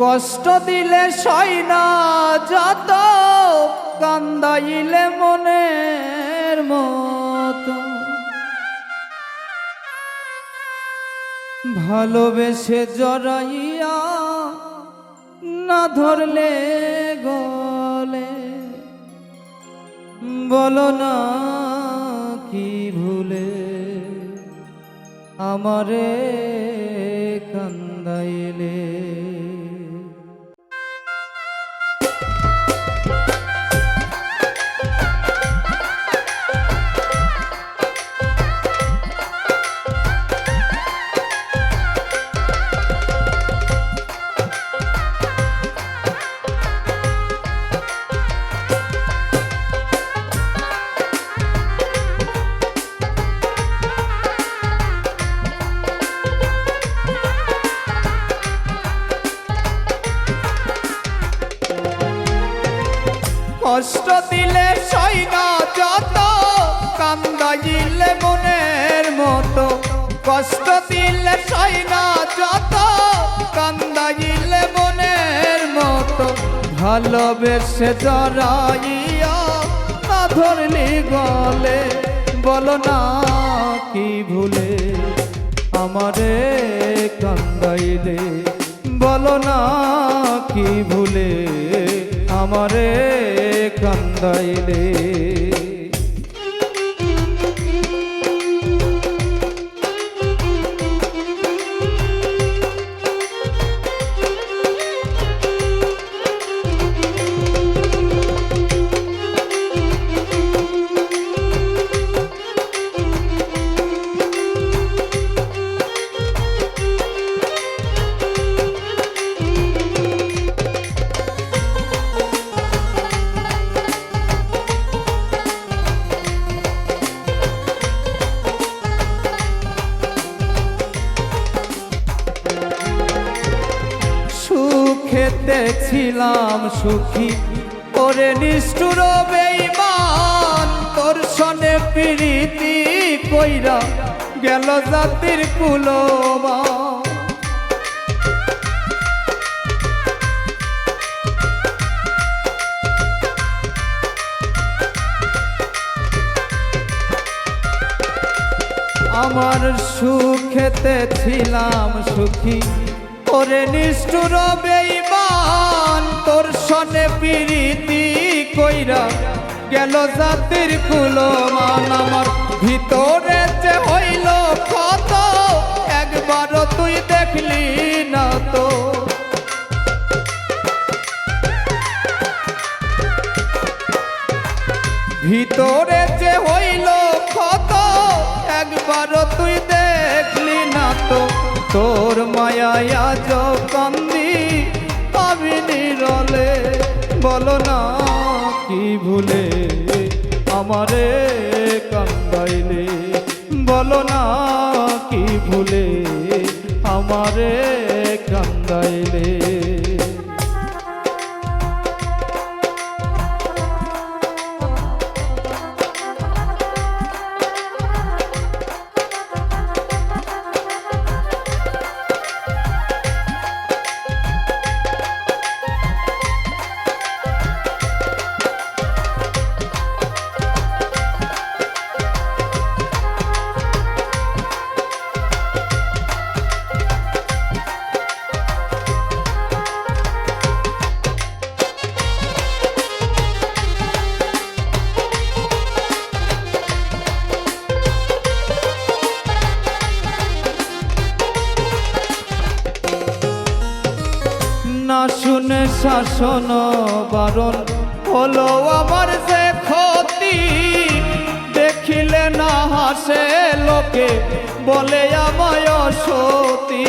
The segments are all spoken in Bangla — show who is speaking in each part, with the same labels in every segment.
Speaker 1: কষ্ট দিলে সই না যত কান্দাইলে মনের মতো। ভালোবেসে জড়াইয়া না ধরলে গলে, বলো না কি ভুলে আমারে। কষ্ট দিলে সই না যত, কান্দাইলে মনের মতো। কষ্ট দিলে সই না যত, কান্দাইলে মনের মতো। ভালোবেসে জড়াইয়া না ধরলি গলে বলো না কি ভুলে আমারে কান্দাইলে, বলো না কি ভুলে আমারে কান্দাইলে ছিলাম সুখী। ওরে নিষ্ঠুর বেইমান তোর সনে প্রীতি কইরা গেল জাতির কুলবা আমার সুখেতে ছিলাম সুখী। ওরে নিষ্ঠুর বেইমান তোর সনে প্রীতি কইরা গেল জাতির কুলমান। আমার ভিতরে যে হইল কত একবারও তুই দেখলি না তো। ভিতরে যে হইল কত একবারও তুই দেখলি না তো। তোর মায়া আজ কান্দি আমি নিরলে। বলো না কি ভুলে আমারে কান্দাইলে। বলো না কি ভুলে আমারে কান্দাইলে। শাসন বারণ হলো আমার যে ক্ষতি। দেখিলে না হাসে লোকে, বলে আমায় সতী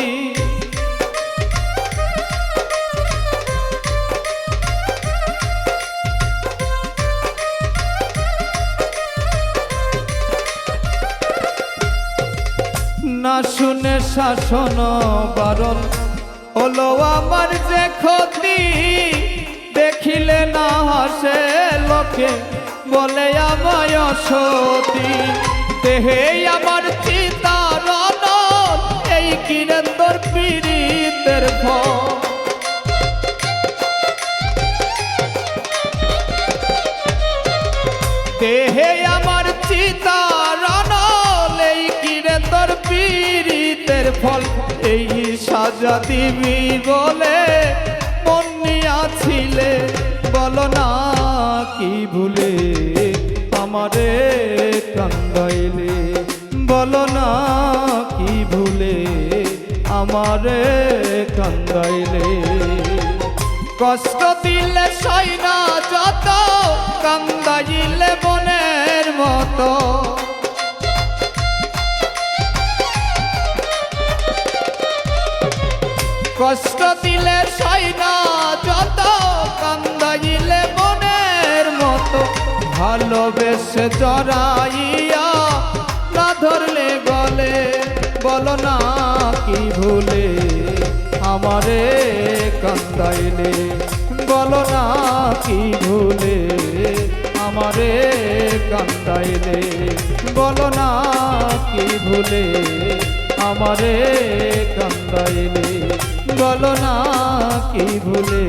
Speaker 1: না শুনে শাসন বারণ হলো আমার যে দেখে বলে আমায় সতী দেহে আমার চিতারণ এই কিরন্দর পীড়িতের ফল দেহে আমার চিতারণ এই কিরন্দর পীড়িতের ফল। এই সাজা দিবি বলে মন নিয়াছিলে, বলো না। কি ভুলে আমারে কান্দাইলে? বলো না কি ভুলে আমারে কান্দাইলে? কষ্ট দিলে সইনা যত, কান্দাইলে বনের মতো। কষ্ট দিলে সইনা যত, কান্দাইলে বনের ভালোবেসে জড়াইয়া না ধরলে গলে, বলো না কি ভুলে আমারে কান্দাইলে, বলো না কি ভুলে আমারে কান্দাইলে, বলো না কি ভুলে আমারে কান্দাইলে, বলো না কি ভুলে।